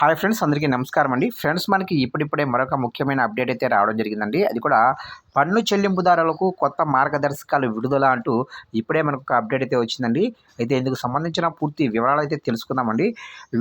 Hi friends అందరికీ నమస్కారం అండి. ఫ్రెండ్స్ మనకి ఇప్పుడిప్పుడే మరొక ముఖ్యమైన అప్డేట్ అయితే రావడం జరిగిందండి. అది కూడా పన్ను చెల్లింపుదారులకు కొత్త మార్గదర్శకాలు విడుదల అంటూ ఇప్పుడే మనకు ఒక అప్డేట్ అయితే వచ్చిందండి. అయితే ఇందుకు సంబంధించిన పూర్తి వివరాలు అయితే తెలుసుకుందామండి.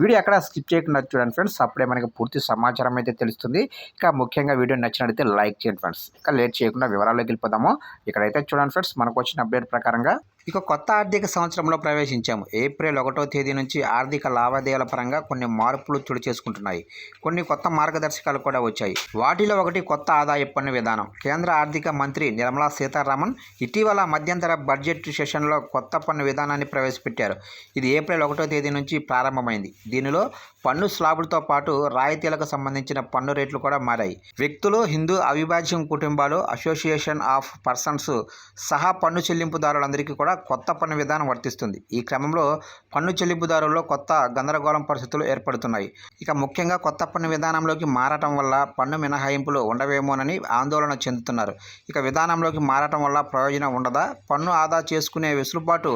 వీడియో ఎక్కడ స్కిప్ చేయకుండా చూడండి ఫ్రెండ్స్. అప్పుడే మనకి పూర్తి సమాచారం అయితే తెలుస్తుంది. ఇక ముఖ్యంగా వీడియో నచ్చినట్లయితే లైక్ చేయండి ఫ్రెండ్స్. ఇక లేట్ చేయకుండా వివరాల్లోకి వెళ్ళిపోదాము. ఇక్కడైతే చూడండి ఫ్రెండ్స్ మనకు వచ్చిన అప్డేట్ ప్రకారంగా ఇక కొత్త ఆర్థిక సంవత్సరంలో ప్రవేశించాము. ఏప్రిల్ ఒకటో తేదీ నుంచి ఆర్థిక లావాదేవీల పరంగా కొన్ని మార్పులు చోటు చేసుకుంటున్నాయి. కొన్ని కొత్త మార్గదర్శకాలు కూడా వచ్చాయి. వాటిలో ఒకటి కొత్త ఆదాయ పన్ను విధానం. కేంద్ర ఆర్థిక మంత్రి నిర్మలా సీతారామన్ ఇటీవల మధ్యంతర బడ్జెట్ సెషన్లో కొత్త పన్ను విధానాన్ని ప్రవేశపెట్టారు. ఇది ఏప్రిల్ ఒకటో తేదీ నుంచి ప్రారంభమైంది. దీనిలో పన్ను స్లాబులతో పాటు రాయితీలకు సంబంధించిన పన్ను రేట్లు కూడా మారాయి. వ్యక్తులు హిందూ అవిభాజ్యం కుటుంబాలు అసోసియేషన్ ఆఫ్ పర్సన్స్ సహా పన్ను చెల్లింపుదారులందరికీ కూడా కొత్త పన్ను విధానం వర్తిస్తుంది. ఈ క్రమంలో పన్ను చెల్లింపుదారుల్లో కొత్త గందరగోళం పరిస్థితులు ఏర్పడుతున్నాయి. ఇక ముఖ్యంగా కొత్త పన్ను విధానంలోకి మారటం వల్ల పన్ను మినహాయింపులు ఉండవేమోనని ఆందోళన చెందుతున్నారు. ఇక విధానంలోకి మారటం వల్ల ప్రయోజనం ఉండదా? పన్ను ఆదా చేసుకునే వెసులుబాటు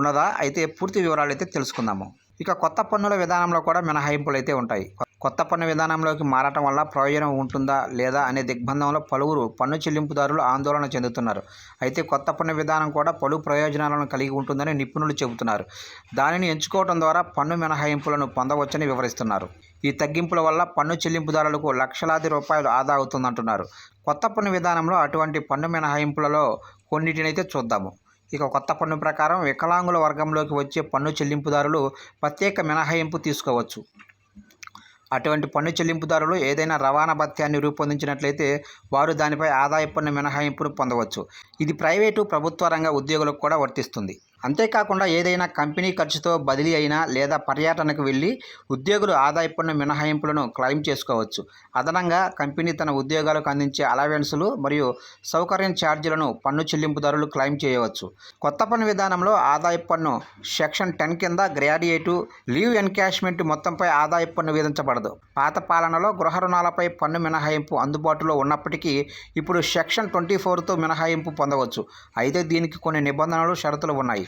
ఉన్నదా? అయితే పూర్తి వివరాలు అయితే తెలుసుకుందాము. ఇక కొత్త పన్నుల విధానంలో కూడా మినహాయింపులు అయితే ఉంటాయి. కొత్త పన్ను విధానంలోకి మారటం వల్ల ప్రయోజనం ఉంటుందా లేదా అనే దిగ్బంధంలో పలువురు పన్ను చెల్లింపుదారులు ఆందోళన చెందుతున్నారు. అయితే కొత్త పన్ను విధానం కూడా పలు ప్రయోజనాలను కలిగి ఉంటుందని నిపుణులు చెబుతున్నారు. దానిని ఎంచుకోవడం ద్వారా పన్ను మినహాయింపులను పొందవచ్చని వివరిస్తున్నారు. ఈ తగ్గింపుల వల్ల పన్ను చెల్లింపుదారులకు లక్షలాది రూపాయలు ఆదా అవుతుందంటున్నారు. కొత్త పన్ను విధానంలో అటువంటి పన్ను మినహాయింపులలో కొన్నిటినైతే చూద్దాము. ఇక కొత్త పన్ను ప్రకారం వికలాంగుల వర్గంలోకి వచ్చే పన్ను చెల్లింపుదారులు ప్రత్యేక మినహాయింపు తీసుకోవచ్చు. అటువంటి పన్ను చెల్లింపుదారులు ఏదైనా రవాణా భత్యాన్ని రూపొందించినట్లయితే వారు దానిపై ఆదాయ పన్ను మినహాయింపును పొందవచ్చు. ఇది ప్రైవేటు ప్రభుత్వ రంగ ఉద్యోగులకు కూడా వర్తిస్తుంది. అంతేకాకుండా ఏదైనా కంపెనీ ఖర్చుతో బదిలీ అయినా లేదా పర్యటనకు వెళ్ళి ఉద్యోగులు ఆదాయ పన్ను మినహాయింపులను క్లెయిమ్ చేసుకోవచ్చు. అదనంగా కంపెనీ తన ఉద్యోగాలకు అందించే అలవెన్సులు మరియు సౌకర్యం ఛార్జీలను పన్ను చెల్లింపుదారులు క్లెయిమ్ చేయవచ్చు. కొత్త పన్ను విధానంలో ఆదాయ పన్ను సెక్షన్ టెన్ కింద గ్రాడ్యుయేటు లీవ్ ఎన్కాష్మెంట్ మొత్తంపై ఆదాయ పన్ను విధించబడదు. పాత పాలనలో గృహ రుణాలపై పన్ను మినహాయింపు అందుబాటులో ఉన్నప్పటికీ ఇప్పుడు సెక్షన్ ట్వంటీ ఫోర్తో మినహాయింపు పొందవచ్చు. అయితే దీనికి కొన్ని నిబంధనలు షరతులు ఉన్నాయి.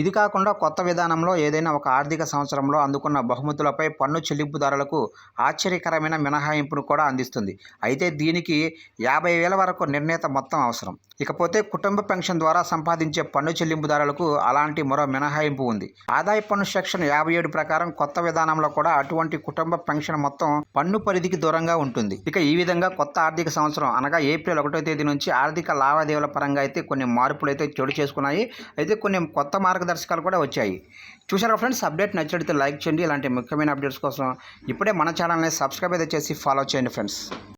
ఇది కాకుండా కొత్త విధానంలో ఏదైనా ఒక ఆర్థిక సంవత్సరంలో అందుకున్న బహుమతులపై పన్ను చెల్లింపుదారులకు ఆశ్చర్యకరమైన మినహాయింపును కూడా అందిస్తుంది. అయితే దీనికి యాభై వేల వరకు నిర్ణీత మొత్తం అవసరం. ఇకపోతే కుటుంబ పెన్షన్ ద్వారా సంపాదించే పన్ను చెల్లింపుదారులకు అలాంటి మరో మినహాయింపు ఉంది. ఆదాయ పన్ను సెక్షన్ యాభై ఏడు ప్రకారం కొత్త విధానంలో కూడా అటువంటి కుటుంబ పెన్షన్ మొత్తం పన్ను పరిధికి దూరంగా ఉంటుంది. ఇక ఈ విధంగా కొత్త ఆర్థిక సంవత్సరం అనగా ఏప్రిల్ ఒకటో తేదీ నుంచి ఆర్థిక లావాదేవీల పరంగా అయితే కొన్ని మార్పులు అయితే చోటు చేసుకున్నాయి. అయితే కొన్ని కొత్త మార్గదర్శకాలు కూడా వచ్చాయి. చూసారా ఫ్రెండ్స్ అప్డేట్ నచ్చినట్లయితే లైక్ చేయండి. ఇలాంటి ముఖ్యమైన అప్డేట్స్ కోసం ఇప్పుడే మన ఛానల్ని సబ్స్క్రైబ్ అయితే చేసి ఫాలో చేయండి ఫ్రెండ్స్.